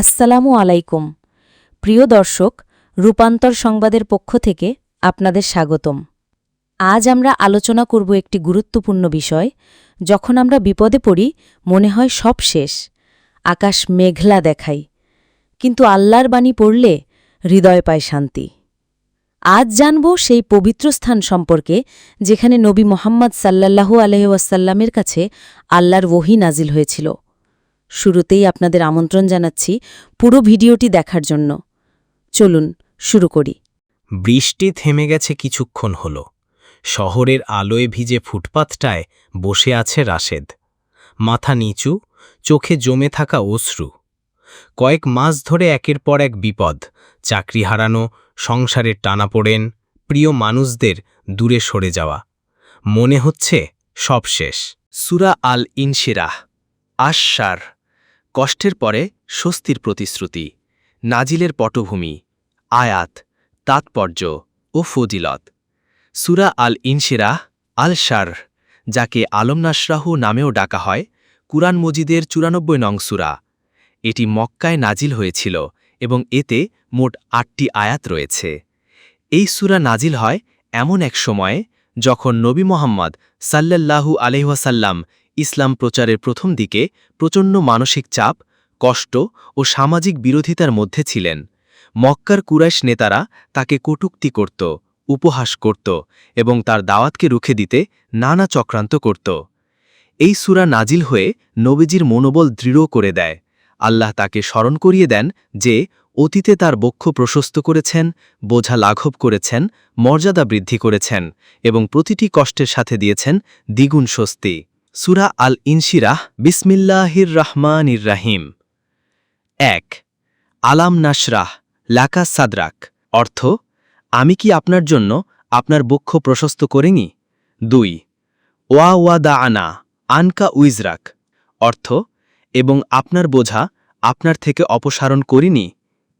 আসসালামু আলাইকুম। প্রিয় দর্শক, রূপান্তর সংবাদের পক্ষ থেকে আপনাদের স্বাগতম। আজ আমরা আলোচনা করব একটি গুরুত্বপূর্ণ বিষয়, যখন আমরা বিপদে পড়ি, মনে হয় সব শেষ, আকাশ মেঘলা দেখাই কিন্তু আল্লাহর বাণী পড়লে হৃদয় পায় শান্তি। আজ জানব সেই পবিত্র স্থান সম্পর্কে, যেখানে নবী মোহাম্মদ সাল্লাল্লাহু আলহাসাল্লামের কাছে আল্লাহর ওহি নাজিল হয়েছিল। শুরুতেই আপনাদের আমন্ত্রণ জানাচ্ছি পুরো ভিডিওটি দেখার জন্য। চলুন শুরু করি। বৃষ্টি থেমে গেছে কিছুক্ষণ হল। শহরের আলোয় ভিজে ফুটপাতটায় বসে আছে রাশেদ। মাথা নিচু, চোখে জমে থাকা অশ্রু। কয়েক মাস ধরে একের পর এক বিপদ, চাকরি হারানো সংসারের টানাপোড়েন প্রিয় মানুষদের দূরে সরে যাওয়া। মনে হচ্ছে সব শেষ। সুরা আল ইনশিরাহ আশার কষ্টের পরে স্বস্তির প্রতিশ্রুতি, নাজিলের পটভূমি, আয়াত, তাৎপর্য ও ফজিলত। সুরা আল ইনশিরাহ আল শার যাকে আলম নাসরাহু নামেও ডাকা হয়, কুরআন মজিদের চুরানব্বই নং সুরা। এটি মক্কায় নাজিল হয়েছিল এবং এতে মোট আটটি আয়াত রয়েছে। এই সুরা নাজিল হয় এমন এক সময়ে যখন নবী মোহাম্মদ সাল্লাল্লাহু আলহাসাল্লাম ইসলাম প্রচারের প্রথম দিকে প্রচণ্ড মানসিক চাপ, কষ্ট ও সামাজিক বিরোধিতার মধ্যে ছিলেন। মক্কার কুরাইশ নেতারা তাকে কটুক্তি করত, উপহাস করত এবং তার দাওয়াতকে রুখে দিতে নানা চক্রান্ত করত। এই সুরা নাজিল হয়ে নবীজির মনোবল দৃঢ় করে দেয়। আল্লাহ তাকে স্মরণ করিয়ে দেন যে অতীতে তার বক্ষ প্রশস্ত করেছেন, বোঝা লাঘব করেছেন, মর্যাদা বৃদ্ধি করেছেন এবং প্রতিটি কষ্টের সাথে দিয়েছেন দ্বিগুণ স্বস্তি। সুরা আল ইনশিরাহ বিসমিল্লাহির রহমানির রাহিম। এক, আলাম নাসরাহ লাকা সাদরাক। অর্থ, আমি কি আপনার জন্য আপনার বক্ষ প্রশস্ত করিনি? দুই, ওয়া ওয়া দা আনা আনকা উইজরাক। অর্থ, এবং আপনার বোঝা আপনার থেকে অপসারণ করিনি।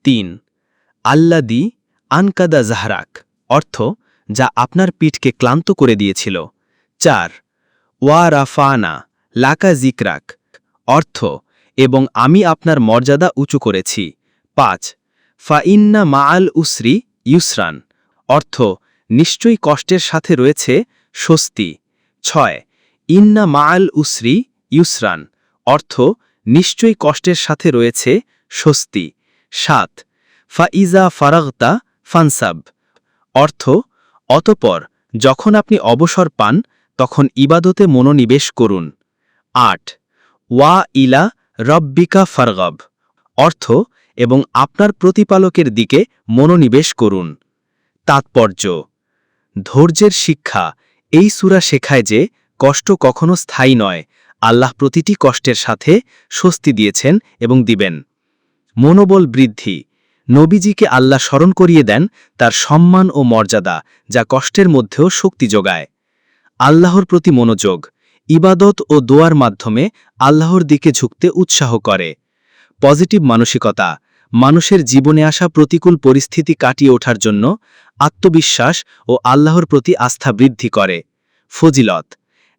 তিন, আল্লাদি আনকাদা জাহরাক। অর্থ, যা আপনার পিঠকে ক্লান্ত করে দিয়েছিল। চার ওয়া রাফানা লাকা জিকরাক, অর্থ, এবং আমি আপনার মর্যাদা উঁচু করেছি। পাঁচ, ফাইন্না মাআল উসরি ইউসরান, অর্থ, নিশ্চয়ই কষ্টের সাথে রয়েছে স্বস্তি। ছয়, ইন্না মাআল উসরি ইউসরান, অর্থ, নিশ্চয়ই কষ্টের সাথে রয়েছে স্বস্তি। সাত, ফাইজা ফারাগতা ফানসাব, অর্থ, অতপর যখন আপনি অবসর পান তখন ইবাদতে মনোনিবেশ করুন। আট, ওয়া ইলা রব্বিকা ফারগব। অর্থ, এবং আপনার প্রতিপালকের দিকে মনোনিবেশ করুন। তাৎপর্য, ধৈর্যের শিক্ষা। এই সুরা শেখায় যে, কষ্ট কখনো স্থায়ী নয়। আল্লাহ প্রতিটি কষ্টের সাথে স্বস্তি দিয়েছেন এবং দিবেন। মনোবল বৃদ্ধি। নবীজিকে আল্লাহ স্মরণ করিয়ে দেন তার সম্মান ও মর্যাদা, যা কষ্টের মধ্যেও শক্তি যোগায়। আল্লাহর প্রতি মনোযোগ, ইবাদত ও দোয়ার মাধ্যমে আল্লাহর দিকে ঝুঁকতে উৎসাহ করে। পজিটিভ মানসিকতা, মানুষের জীবনে আসা প্রতিকূল পরিস্থিতি কাটিয়ে ওঠার জন্য আত্মবিশ্বাস ও আল্লাহর প্রতি আস্থা বৃদ্ধি করে। ফজিলত,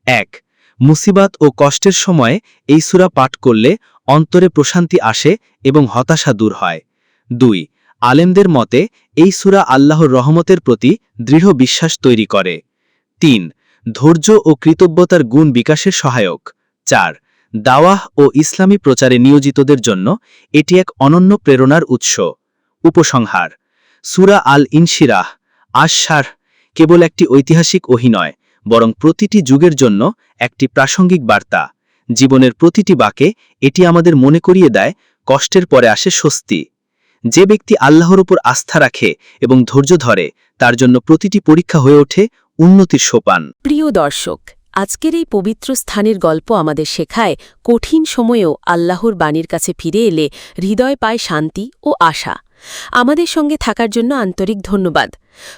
এক, মুসিবাত ও কষ্টের সময় এই সুরা পাঠ করলে অন্তরে প্রশান্তি আসে এবং হতাশা দূর হয়। দুই, আলেমদের মতে এই সুরা আল্লাহর রহমতের প্রতি দৃঢ় বিশ্বাস তৈরি করে। তিন ধৈর্য ও কৃতজ্ঞতার গুণ বিকাশের সহায়ক। চার, দাওয়াহ ও ইসলামী প্রচারে নিয়োজিতদের জন্য এটি এক অনন্য প্রেরণার উৎস। উপসংহার, সুরা আল ইনশিরাহ আশার কেবল একটি ঐতিহাসিক অহিনয় বরং প্রতিটি যুগের জন্য একটি প্রাসঙ্গিক বার্তা। জীবনের প্রতিটি বাকে এটি আমাদের মনে করিয়ে দেয়, কষ্টের পরে আসে স্বস্তি। যে ব্যক্তি আল্লাহর উপর আস্থা রাখে এবং ধৈর্য ধরে, তার জন্য প্রতিটি পরীক্ষা হয়ে ওঠে উন্নতির সোপান। প্রিয় দর্শক, আজকের এই পবিত্র স্থানের গল্প আমাদের শেখায় কঠিন সময়েও আল্লাহর বাণীর কাছে ফিরে এলে হৃদয় পায় শান্তি ও আশা। আমাদের সঙ্গে থাকার জন্য আন্তরিক ধন্যবাদ।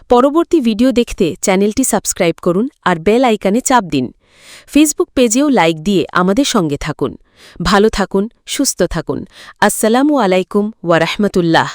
পরবর্তী ভিডিও দেখতে চ্যানেলটি সাবস্ক্রাইব করুন আর বেল আইকানে চাপ দিন। ফেসবুক পেজেও লাইক দিয়ে আমাদের সঙ্গে থাকুন। ভালো থাকুন, সুস্থ থাকুন। আসসালামু আলাইকুম ওয়ারাহমতুল্লাহ